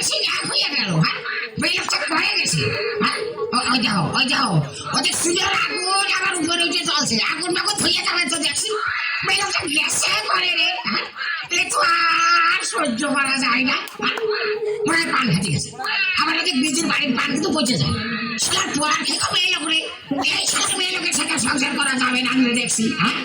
এসে এক হয়ে গেল হ্যাঁ বেলকটা হয়ে গেছে হ্যাঁ ওই যাও ওই যাও ওদের সুযোগ আগুন আমার উপরে উঠে চলছে আগুন মাগুন ধুয়ে যাবে তো দেখছি বেলকটা গ্যাসে করে রে হ্যাঁ এ তো আর সহ্য করা যায় না হ্যাঁ? মনে হয় পান খাতে গেছে আবার ওদের বীজের বাড়ির পান কিন্তু পচে যায় সারা পোয়ার খেতে মেয়ে লোক রে এই সাথে মেয়ে লোকের সাথে সংসার করা যাবে না দেখছি হ্যাঁ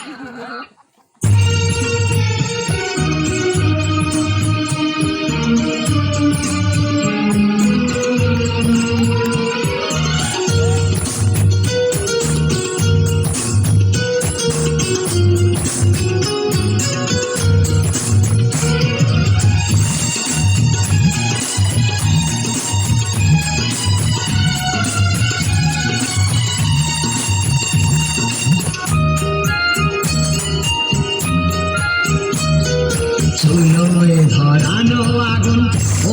চুলোয় ধরানো আগুন,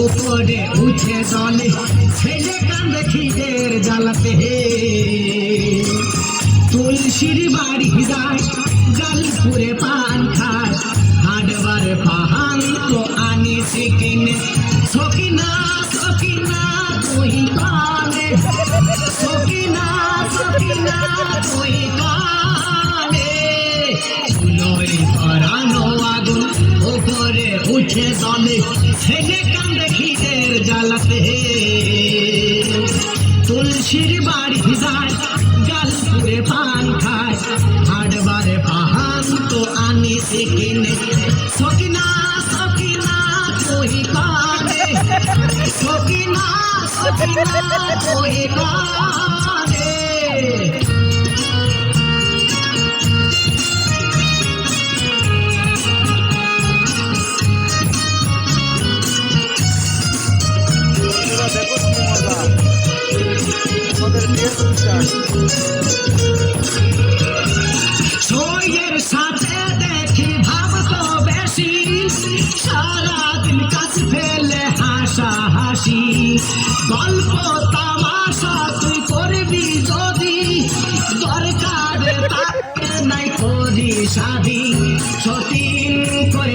ওপরে উঠে জলে ছেলে কান্দে খিদের জ্বালাতে। হে তুলসির বাড়ি যায় পাহান তো আনি সকিনা সকিনা উঠে জলে ছেলে কান্দে খিদের জ্বালাতে। তুলসির বাড়ি যায় গালপুরে পান খায়। হাড়বারে পাহান তো আনি শিখিনে সকিনা সকিনা তুই কানে সকিনা সকিনা তুই কানে আমাদের দেশ সাথে দেখি বেশি। সারাদিন ফেলে হাসা হাসি। গল্প, তামাশা তুই করবি যদি? দরকারে নাই করি সাধি। সতীন করে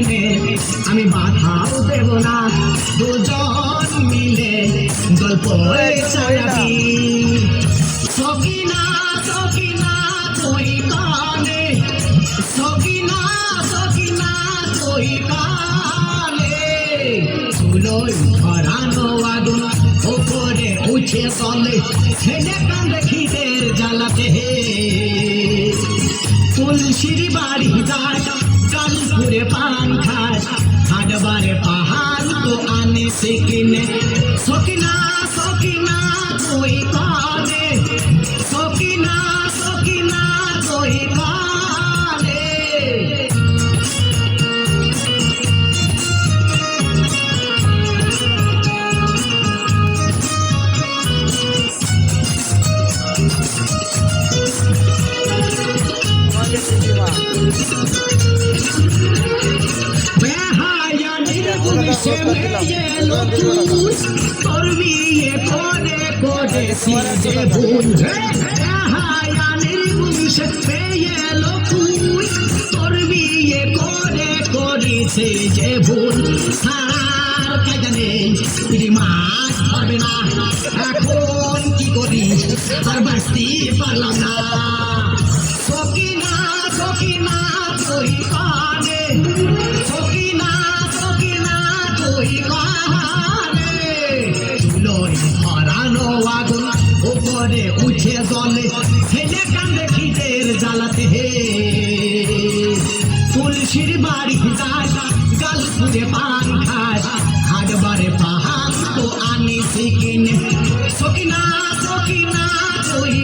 আমি বাধাও দেব না। দুজন চালাবি সকিনা সকিনা তুই কানে সকিনা সকিনা তুই কানে চুলোই ধরানো আগুন ওপরে উঠে চলে ছেলে কান্দে খিদের জ্বালাতে হে তুলসির বাড়ি যায় কালপুরে পান খায় হাডবারে পাহাড় তো আনে সেকিনে সকিনা মেয়ে লোকুস করবিয়ে করে করে সিজে ভুল বেহায়া নির্গুণিসে মেয়ে লোকুস করবিয়ে করে করে ভুল সার মাছ পারবে না এখন কি করি আর না সকিনা সকিনা কানে ধরানো উঠে জলে ছেলে হে, তুলসির বাড়ি যায় খায় হাডবারে পাহাড় তো আনি শিখিনে সকিনা সকিনা তুই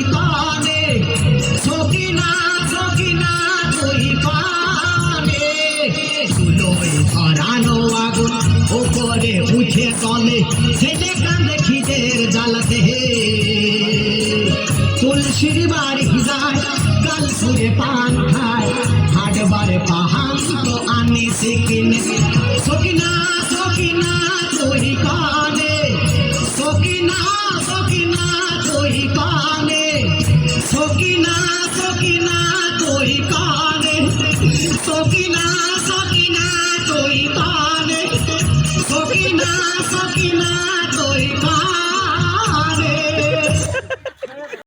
ধরানো আগুন ওপরে উঠে তলে ছেলে কান্দে খিদের জ্বালাতে। হে তুলসির বাড়ি